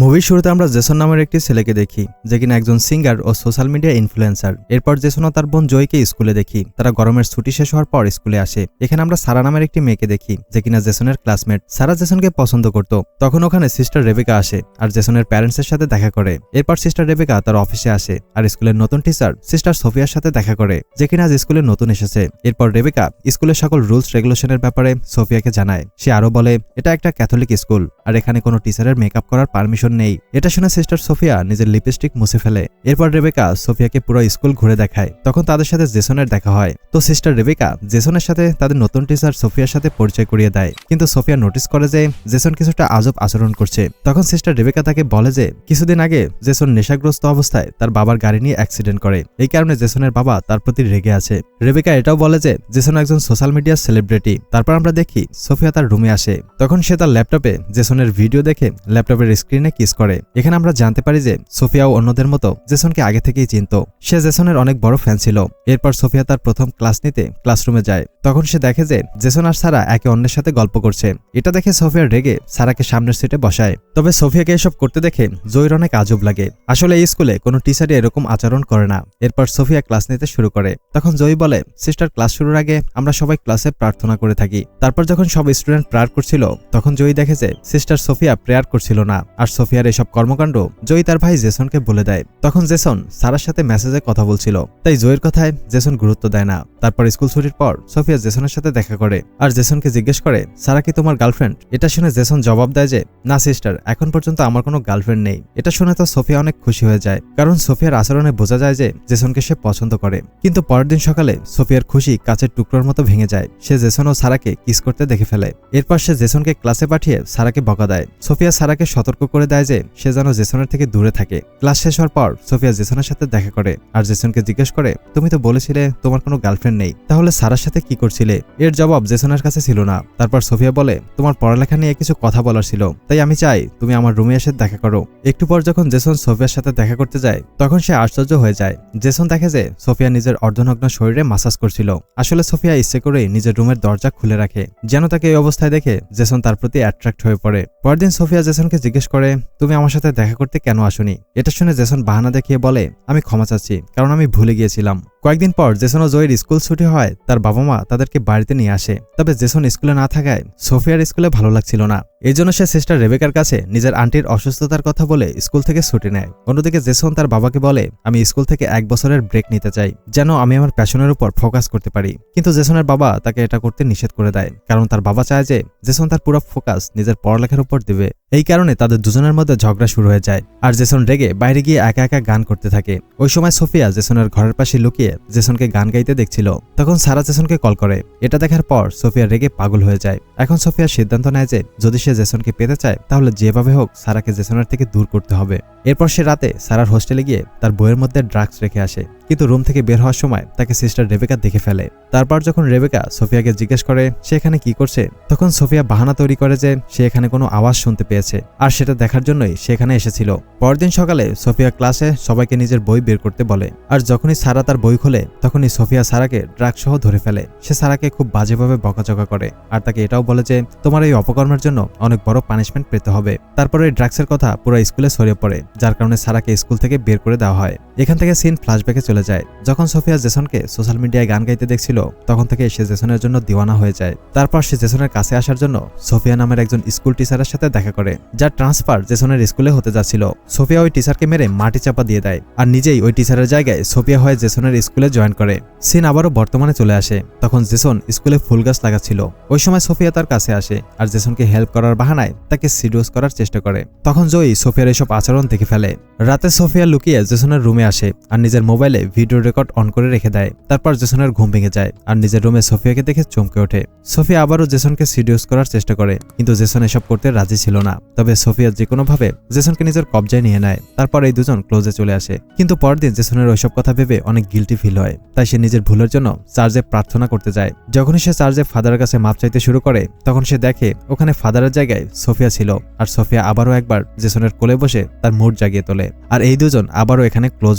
মুভির শুরুতে আমরা জেসন নামের একটি ছেলেকে দেখি, যে কিনা একজন সিঙ্গার ও সোশ্যাল মিডিয়া ইনফ্লুয়েন্সার। এরপর জেসন ও তার বোন জয়কে স্কুলে দেখি, তারা গরমের ছুটি শেষ হওয়ার পর স্কুলে আসে। এখানে আমরা সারা নামের একটি মেয়েকে দেখি, যে কিনা জেসনের ক্লাসমেট। সারা জেসনকে পছন্দ করত। তখন ওখানে সিস্টার রেবেকা আসে, আর জেসনের প্যারেন্টসের সাথে দেখা করে। এরপর সিস্টার রেবেকা তার অফিসে আসে, আর স্কুলের নতুন টিচার সিস্টার সোফিয়ার সাথে দেখা করে, যে কিনা আজ স্কুলে নতুন এসেছে। এরপর রেবেকা স্কুলের সকল রুলস রেগুলেশনের ব্যাপারে সোফিয়াকে জানায়। সে আরও বলে, এটা একটা ক্যাথলিক স্কুল, আর এখানে কোনো টিচারের মেকআপ করার পারমিশন নেই। এটা শুনে সিস্টার সোফিয়া নিজের লিপস্টিক মুছে ফেলে। এরপর রেবেকা সোফিয়াকে পুরো স্কুল ঘুরে দেখায়। তখন তাদের সাথে জেসনের দেখা হয়। তো সিস্টার রেবেকা জেসনের সাথে তাদের নতুন টিচার সোফিয়ার সাথে পরিচয় করিয়ে দেয়। কিন্তু সোফিয়া নোটিস করে যে জেসন কিছুটা আজব আচরণ করছে। তখন সিস্টার রেবেকা তাকে বলে যে, কিছুদিন আগে জেসন নেশাগ্রস্ত অবস্থায় তার বাবার গাড়ি নিয়ে অ্যাক্সিডেন্ট করে। এই কারণে জেসনের বাবা তার প্রতি রেগে আছে। রেবেকা এটাও বলে যে জেসন একজন সোশ্যাল মিডিয়ার সেলিব্রিটি তারপর আমরা দেখি সোফিয়া তার রুমে আসে। তখন সে তার ল্যাপটপে জেসনের ভিডিও দেখে ল্যাপটপের স্ক্রিনে কিস করে। এখানে আমরা জানতে পারি যে সোফিয়াও অন্যদের মতো জেসনকে আগে থেকেই চিনত। সে জেসনের অনেক বড় ফ্যান ছিল। এরপর সোফিয়া তার প্রথম ক্লাস নিতে ক্লাসরুমে যায়। তখন সে দেখে যে জেসন আর সারা একে অন্যের সাথে গল্প করছে। এটা দেখে সোফিয়ার রেগে সারাকে সামনের সিটে বসায়। তবে সোফিয়াকে এসব করতে দেখে জয়ীর অনেক আজব লাগে। আসলে এই স্কুলে কোনো টিচারই এরকম আচরণ করে না। এরপর সোফিয়া ক্লাস নিতে শুরু করে। তখন জয়ী বলে, সিস্টার, ক্লাস শুরুর আগে আমরা সবাই ক্লাসে প্রার্থনা করে থাকি। তারপর যখন সব স্টুডেন্ট প্রেয়ার করছিল, তখন জয়ী দেখে যে সিস্টার সোফিয়া প্রেয়ার করছিল না। আর সোফিয়ার এসব কর্মকাণ্ড জয়ী তার ভাই জেসনকে বলে দেয়। তখন জেসন সারার সাথে মেসেজে কথা বলছিল। তাই জয়ের কথায় জেসন গুরুত্ব দেয় না। তারপর স্কুল ছুটির পর সোফিয়া জেসনের সাথে দেখা করে আর জেসনকে জিজ্ঞেস করে, সারা কি তোমার গার্লফ্রেন্ড এটা শুনে জেসন জবাব দেয় যে, না সিস্টার এখন পর্যন্ত আমার কোনো গার্লফ্রেন্ড নেই। এটা শুনে তো সোফিয়া অনেক খুশি হয়ে যায়। কারণ সোফিয়ার আচরণে বোঝা যায় যে, জেসনকে সে পছন্দ করে। কিন্তু পরের দিন সকালে সোফিয়ার খুশি কাচের টুকরোর মতো ভেঙে যায়। সে জেসন ও সারাকে কিস করতে দেখে ফেলে। এরপর সে জেসনকে ক্লাসে পাঠিয়ে সারাকে বকা দেয়। সোফিয়া সারাকে সতর্ক করে দেয় যে, সে যেন জেসনের থেকে দূরে থাকে। ক্লাস শেষ হওয়ার পর সোফিয়া জেসনের সাথে দেখা করে আর জেসনকে জিজ্ঞেস করে, তুমি তো বলেছিলে তোমার কোনো গার্লফ্রেন্ড নেই। তাহলে সারার সাথে কি করছিলে? এর জবাব জেসনের কাছে ছিল না। তারপর সোফিয়া বলে, তোমার পড়ালেখা নিয়ে কিছু কথা বলার ছিল। তাই আমি চাই তুমি আমার রুমে এসে দেখা করো। একটু পর যখন জেসন সোফিয়ার সাথে দেখা করতে যায়, তখন সে আশ্চর্য হয়ে যায়। জেসন দেখে যে, সোফিয়া নিজের অর্ধনগ্ন শরীরে মাসাজ করছিল। আসলে সোফিয়া ইচ্ছে করেই নিজের রুমের দরজা খুলে রাখে। যেন তাকে এই অবস্থায় দেখে জেসন তার প্রতি অ্যাট্রাক্ট হয়ে পড়ে। পরদিন সোফিয়া জেসনকে জিজ্ঞেস করে তুমি আমার সাথে দেখা করতে কেন আসনি? এটা শুনে জেসন বাহানা দেখিয়ে বলে, আমি ক্ষমা চাচ্ছি, কারণ আমি ভুলে গিয়েছিলাম। কয়েকদিন পর জেসন ও জয়ের স্কুল ছুটি হয়, তার বাবা মা তাদেরকে বাড়িতে নিয়ে আসে। তবে জেসন স্কুলে না থাকায় সোফিয়ার স্কুলে ভালো লাগছিল না। এই জন্য সে সিস্টার রেবেকার কাছে নিজের আন্টির অসুস্থতার কথা বলে স্কুল থেকে ছুটি নেয়। অন্যদিকে জেসন তার বাবাকে বলে, আমি স্কুল থেকে এক বছরের ব্রেক নিতে চাই, যেন আমি আমার প্যাশনের উপর ফোকাস করতে পারি। কিন্তু জেসনের বাবা তাকে এটা করতে নিষেধ করে দেয়, কারণ তার বাবা চায় যে জেসন তার পুরো ফোকাস নিজের পড়ালেখার উপর দেবে। এই কারণে তাদের দুজনের মধ্যে ঝগড়া শুরু হয়ে যায়। আর জেসন রেগে বাইরে গিয়ে একা একা গান করতে থাকে। ওই সময় সোফিয়া জেসনের ঘরের পাশে লুকিয়ে জেসনকে গান গাইতে দেখছিল, তখন সারা জেসনকে কল করে। এটা দেখার পর সোফিয়া রেগে পাগল হয়ে যায়। এখন সোফিয়া সিদ্ধান্ত নেয় যে, যদি সে জেসনকে পেতে চায়, তাহলে যেভাবে হোক সারাকে জেসনের থেকে দূর করতে হবে। এরপর সে রাতে সারার হোস্টেলে গিয়ে তার বইয়ের মধ্যে ড্রাগস রেখে আসে। কিন্তু রুম থেকে বের হওয়ার সময় তাকে সিস্টার রেবেকা দেখে ফেলে। তারপর যখন রেবেকা সোফিয়াকে জিজ্ঞেস করে, সে এখানে কি করছে? তখন সোফিয়া বাহানা তৈরি করে যে, সে এখানে কোনো আওয়াজ শুনতে পেয়েছে। আর সেটা দেখার জন্যই সে এখানে এসেছিল। পরদিন সকালে সোফিয়া ক্লাসে সবাইকে নিজের বই বের করতে বলে। আর যখনই সারা তার বই খোলে, তখনই সোফিয়া সারাকে ড্রাগ সহ ধরে ফেলে। সে সারাকে খুব বাজেভাবে বকাচকা করে আর তাকে এটাও বলে যে, তোমার এই অপকর্মের জন্য অনেক বড় পানিশমেন্ট পেতে হবে। তারপরে ড্রাগসের কথা পুরো স্কুলে ছড়িয়ে পড়ে, যার কারণে সারাকে স্কুল থেকে বের করে দেওয়া হয়। এখান থেকে সিন ফ্ল্যাশব্যাকে চলে যায়। যখন সোফিয়া জেসনকে সোশ্যাল মিডিয়ায় গান গাইতে দেখছিল, তখন থেকে সে জেসনের জন্য দিওয়ানা হয়ে যায়। তারপর সে জেসনের কাছে আসার জন্য সোফিয়া নামের একজন স্কুল টিচারের সাথে দেখা করে, যার ট্রান্সফার জেসনের স্কুলে হতে যাচ্ছিল। সোফিয়া ওই টিচারকে মেরে মাটি চাপা দিয়ে দেয় আর নিজেই ওই টিচারের জায়গায় সোফিয়া হয়ে জেসনের স্কুলে জয়েন করে। সিন আবারও বর্তমানে চলে আসে, তখন জেসন স্কুলে ফুল গাছ লাগাচ্ছিল। ওই সময় সোফিয়া তার কাছে আসে আর জেসনকে হেল্প করার বাহানায় তাকে সিরিয়াস করার চেষ্টা করে। তখন জয়ী সোফিয়ার এসব আচরণ দেখে ফেলে। রাতে সোফিয়া লুকিয়ে জেসনের রুমে আসে আর নিজের মোবাইলে ভিডিও রেকর্ড অন করে রেখে দেয়। তারপর জেসনের ঘুম ভেঙে যায় আর নিজের রুমে সোফিয়াকে দেখে চমকে ওঠে। সোফিয়া আবারও জেসনকে সিডিউস করার চেষ্টা করে, কিন্তু জেসন এসব করতে রাজি ছিল না। তবে সোফিয়া যে কোনোভাবে জেসনকে নিজের কবজায় নিয়ে নেয়, তারপর এই দুজন ক্লোজে চলে আসে। কিন্তু পরদিন জেসনের ওইসব কথা ভেবে অনেক গিলটি ফিল হয়, তাই সে নিজের ভুলের জন্য চার্জে প্রার্থনা করতে যায়। যখনই সে চার্জে ফাদারের কাছে মাপ চাইতে শুরু করে, তখন সে দেখে ওখানে ফাদারের জায়গায় সোফিয়া ছিল আর সোফিয়া আবারও একবার জেসনের কোলে বসে তার মুড জাগিয়ে তোলে। আর এই দুজন আবারও এখানে ক্লোজ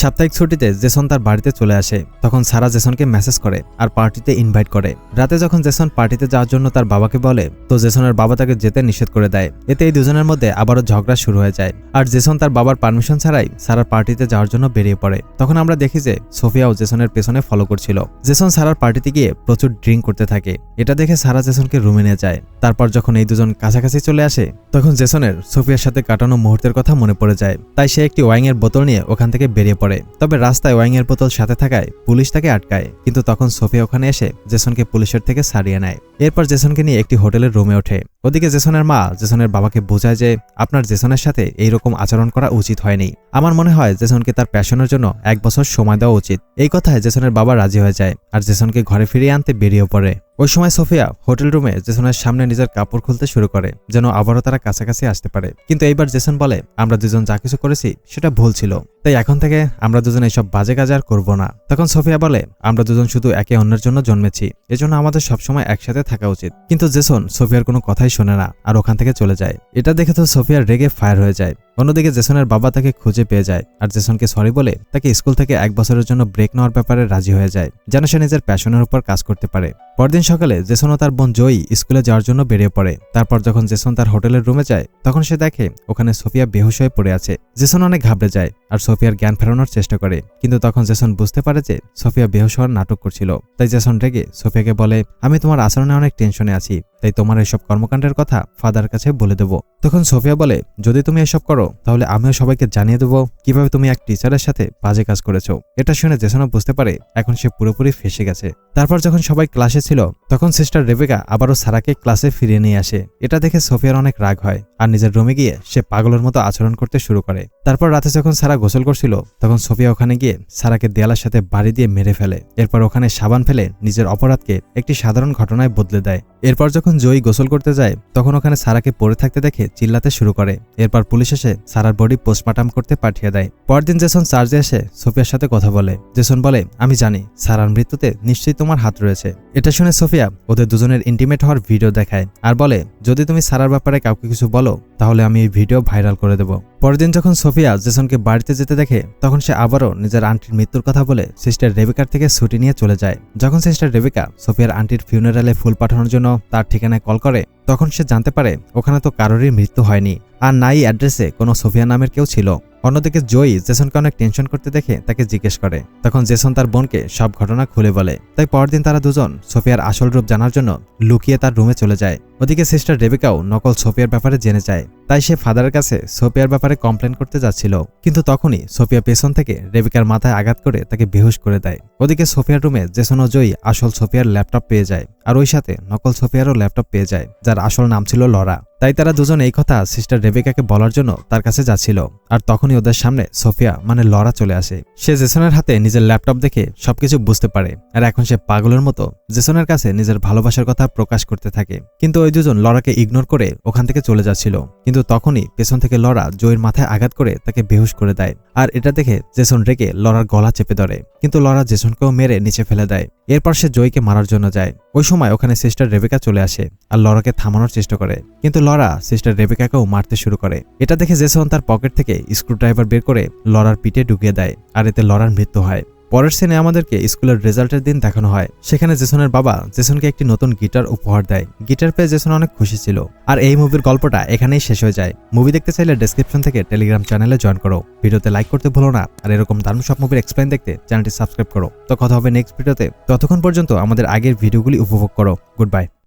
সাপ্তাহিক ছুটিতে জেসন তার বাড়িতে চলে আসে। তখন সারা জেসনকে মেসেজ করে আর পার্টিতে ইনভাইট করে। রাতে যখন জেসন পার্টিতে যাওয়ার জন্য তার বাবাকে বলে, তো জেসনের বাবা তাকে যেতে নিষেধ করে দেয়। এতে এই দুজনের মধ্যে আবারও ঝগড়া শুরু হয়ে যায়। আর জেসন তার বাবার পারমিশন ছাড়াই সারার পার্টিতে যাওয়ার জন্য বেরিয়ে পড়ে। তখন আমরা দেখি যে সোফিয়াও জেসনের পেছনে ফলো করছিল। জেসন সারার পার্টিতে গিয়ে প্রচুর ড্রিঙ্ক করতে থাকে। এটা দেখে সারা জেসনকে রুমে নিয়ে যায়। তারপর যখন এই দুজন কাছাকাছি চলে আসে, তখন জেসনের সোফিয়ার সাথে কাটানো মুহূর্তের কথা মনে পড়ে যায়। তাই সে একটি ওয়াইং এর বোতল নিয়ে ওখান থেকে বেরিয়ে পড়ে। তবে রাস্তায় ওয়াইংয়ের বোতল সাথে থাকায় পুলিশ তাকে আটকায়। কিন্তু তখন সোফিয়া ওখানে এসে জেসনকে পুলিশের থেকে সারিয়ে নেয়। এরপর জেসনকে নিয়ে একটি হোটেলের রুমে ওঠে। ওদিকে জেসনের মা জেসনের বাবাকে বোঝায় যে আপনার জেসনের সাথে এইরকম আচরণ করা উচিত হয়নি। আমার মনে হয় জেসনকে তার প্যাশনের জন্য এক বছর সময় দেওয়া উচিত। এই কথায় জেসনের বাবা রাজি হয়ে যায় আর জেসনকে ঘরে ফিরিয়ে আনতে বেরিয়ে পড়ে। ওই সময় সোফিয়া হোটেল রুমে জেসনের সামনে নিজের কাপড় খুলতে শুরু করে, যেন আবারও তারা কাছাকাছি আসতে পারে। কিন্তু এইবার জেসন বলে, আমরা দুজন যা কিছু করেছি, সেটা ভুল ছিল। তাই এখন থেকে আমরা দুজন এইসব বাজে কাজ আর করব না। তখন সোফিয়া বলে, আমরা দুজন শুধু একে অন্যের জন্য জন্মেছি। এজন্য আমাদের সবসময় একসাথে থাকা উচিত। কিন্তু জেসন সোফিয়ার কোনো কথাই শোনে না আর ওখান থেকে চলে যায়। এটা দেখে তো সোফিয়া রেগে ফায়ার হয়ে যায়। অন্যদিকে জেসনের বাবা তাকে খুঁজে পেয়ে যায়, আর জেসনকে সরি বলে তাকে স্কুল থেকে এক বছরের জন্য ব্রেক নেওয়ার ব্যাপারে রাজি হয়ে যায়, যেন সে নিজের প্যাশনের উপর কাজ করতে পারে। পরদিন সকালে জেসন ও তার বোন জয়ী স্কুলে যাওয়ার জন্য বেরিয়ে পড়ে। তারপর যখন জেসন তার হোটেলের রুমে যায়, তখন সে দেখে ওখানে সোফিয়া বেহুশ হয়ে পড়ে আছে। জেসন অনেক ঘাবড়ে যায় আর সোফিয়ার জ্ঞান ফেরানোর চেষ্টা করে। কিন্তু তখন জেসন বুঝতে পারে যে সোফিয়া বেহুশ হওয়ার নাটক করছিল। তাই জেসন রেগে সোফিয়াকে বলে, আমি তোমার আচরণে অনেক টেনশনে আছি। তাই তোমার এসব কর্মকাণ্ডের কথা ফাদার কাছে বলে দেব। তখন সোফিয়া বলে, যদি তুমি এসব করো, তাহলে আমিও সবাইকে জানিয়ে দেবো কীভাবে তুমি এক টিচারের সাথে বাজে কাজ করেছ। এটা শুনে জেসনও বুঝতে পারে এখন সে পুরোপুরি ফেসে গেছে। তারপর যখন সবাই ক্লাসে ছিল, তখন সিস্টার রেবেকা আবারও সারাকে ক্লাসে ফিরিয়ে নিয়ে আসে। এটা দেখে সোফিয়ার অনেক রাগ হয় আর নিজের রুমে গিয়ে সে পাগলের মতো আচরণ করতে শুরু করে। তারপর রাতে যখন সারা গোসল করছিল, তখন সোফিয়া ওখানে গিয়ে সারাকে দেয়ালের সাথে বাড়ি দিয়ে মেরে ফেলে। এরপর ওখানে সাবান ফেলে নিজের অপরাধকে একটি সাধারণ ঘটনায় বদলে দেয়। এরপর যখন জয়ী গোসল করতে যায়, তখন ওখানে সারাকে পড়ে থাকতে দেখে চিল্লাতে শুরু করে। এরপর পুলিশ এসে সারার বডি পোস্টমার্টাম করতে পাঠিয়ে দেয়। পরদিন জেসন চার্জে এসে সোফিয়ার সাথে কথা বলে। জেসন বলে, আমি জানি, সারার মৃত্যুতে নিশ্চয়ই তোমার হাত রয়েছে। এটা শুনে সোফিয়া ওদের দুজনের ইন্টিমেট হওয়ার ভিডিও দেখায় আর বলে, যদি তুমি সারার ব্যাপারে কাউকে কিছু বলো, তাহলে আমি এই ভিডিও ভাইরাল করে দেব। পরদিন যখন সোফিয়া জেসনকে বাড়িতে যেতে দেখে, তখন সে আবারও নিজের আন্টির মৃত্যুর কথা বলে সিস্টার রেবিকার থেকে ছুটি নিয়ে চলে যায়। যখন সিস্টার রেবিকা সোফিয়ার আন্টির ফিউনারেলে ফুল পাঠানোর জন্য তার ঠিকানায় কল করে, তখন সে জানতে পারে ওখানে তো কারোরই মৃত্যু হয়নি। আর নাই অ্যাড্রেসে কোনো সোফিয়া নামের কেউ ছিল। অন্যদিকে জয়ী জেসনকে অনেক টেনশন করতে দেখে তাকে জিজ্ঞেস করে। তখন জেসন তার বোনকে সব ঘটনা খুলে বলে। তাই পরদিন তারা দুজন সোফিয়ার আসল রূপ জানার জন্য লুকিয়ে তার রুমে চলে যায়। ওদিকে সিস্টার রেবিকাও নকল সোফিয়ার ব্যাপারে জেনে যায়। তাই সে ফাদারের কাছে সোফিয়ার ব্যাপারে কমপ্লেন করতে যাচ্ছিল। কিন্তু তখনই সোফিয়া পেছন থেকে রেবিকার মাথায় আঘাত করে তাকে বেহুশ করে দেয়। ওদিকে সোফিয়ার রুমে জেসন ও জয়ী আসল সোফিয়ার ল্যাপটপ পেয়ে যায়। আর ওই সাথে নকল সোফিয়ারও ল্যাপটপ পেয়ে যায়, যার আসল নাম ছিল লরা। তাই তারা দুজন এই কথা সিস্টার রেবেকাকে বলার জন্য তার কাছে যাচ্ছিল। আর তখনই ওদের সামনে সোফিয়া মানে লরা চলে আসে। সে জেসনের হাতে নিজের ল্যাপটপ দেখে সবকিছু বুঝতে পারে। আর এখন সে পাগলের মতো জেসনের কাছে নিজের ভালোবাসার কথা প্রকাশ করতে থাকে। কিন্তু ওই দুজন লরাকে ইগনোর করে ওখান থেকে চলে যাচ্ছিল। কিন্তু তখনই পেছন থেকে লরা জয়ের মাথায় আঘাত করে তাকে বেহুশ করে দেয়। আর এটা দেখে জেসন রেগে লরার গলা চেপে ধরে। কিন্তু লরা জেসনকেও মেরে নিচে ফেলে দেয়। এরপর সে জয়কে মারার জন্য যায়। ওই সময় ওখানে সিস্টার রেবেকা চলে আসে আর লরাকে থামানোর চেষ্টা করে। কিন্তু লরা সিস্টার রেবেকাকেও মারতে শুরু করে। এটা দেখে জেসন তার পকেট থেকে স্ক্রুড্রাইভার বের করে লরার পিঠে ঢুকিয়ে দেয়। আর এতে লরার মৃত্যু হয়। পরের সিনে আমাদেরকে স্কুলের রেজাল্টের দিন দেখানো হয়। সেখানে জেসনের বাবা জেসনকে একটি নতুন গিটার উপহার দেয়। গিটার পেয়ে জেসন অনেক খুশি ছিল। আর এই মুভির গল্পটা এখানেই শেষ হয়ে যায়। মুভি দেখতে চাইলে ডেসক্রিপশন থেকে টেলিগ্রাম চ্যানেলে জয়েন করো। ভিডিওতে লাইক করতে ভুলো না। আর এরকম দারুণ সব মুভির এক্সপ্লেন দেখতে চ্যানেলটি সাবস্ক্রাইব করো। তো কথা হবে নেক্সট ভিডিওতে ততক্ষণ পর্যন্ত আমাদের আগের ভিডিওগুলি উপভোগ করো। Good bye